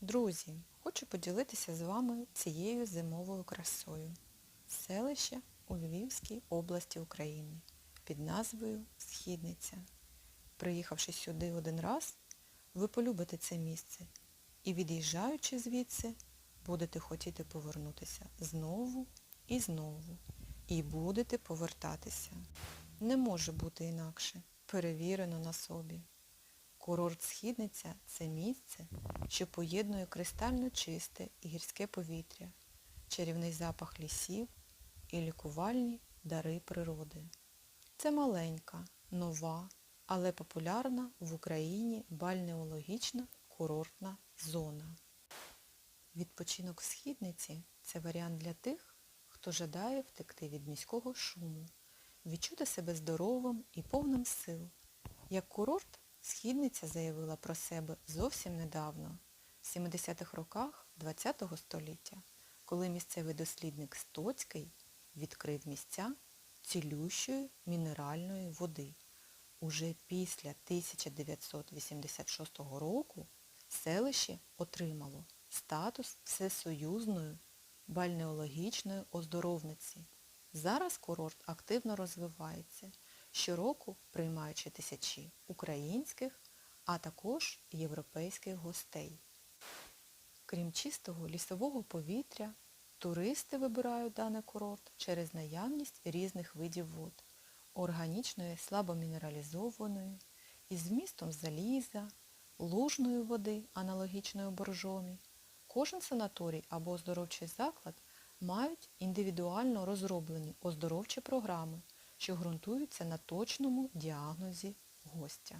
Друзі, хочу поділитися з вами цією зимовою красою. Селище у Львівській області України під назвою Східниця. Приїхавши сюди один раз, ви полюбите це місце і від'їжджаючи звідси, будете хотіти повернутися знову і знову. І будете повертатися. Не може бути інакше. Перевірено на собі. Курорт Східниця це місце, що поєднує кристально чисте і гірське повітря, чарівний запах лісів і лікувальні дари природи. Це маленька, нова, але популярна в Україні бальнеологічна курортна зона. Відпочинок в Східниці це варіант для тих, хто жадає втекти від міського шуму, відчути себе здоровим і повним сил. Як курорт Східниця заявила про себе зовсім недавно, в 70-х роках ХХ століття, коли місцевий дослідник Стоцький відкрив місця цілющої мінеральної води. Уже після 1986 року селище отримало статус всесоюзної бальнеологічної оздоровниці. Зараз курорт активно розвивається, щороку приймаючи тисячі українських, а також європейських гостей. Крім чистого лісового повітря, туристи вибирають даний курорт через наявність різних видів вод, органічної слабомінералізованої, із змістом заліза, лужної води, аналогічної боржомі. Кожен санаторій або оздоровчий заклад мають індивідуально розроблені оздоровчі програми, що ґрунтуються на точному діагнозі гостя.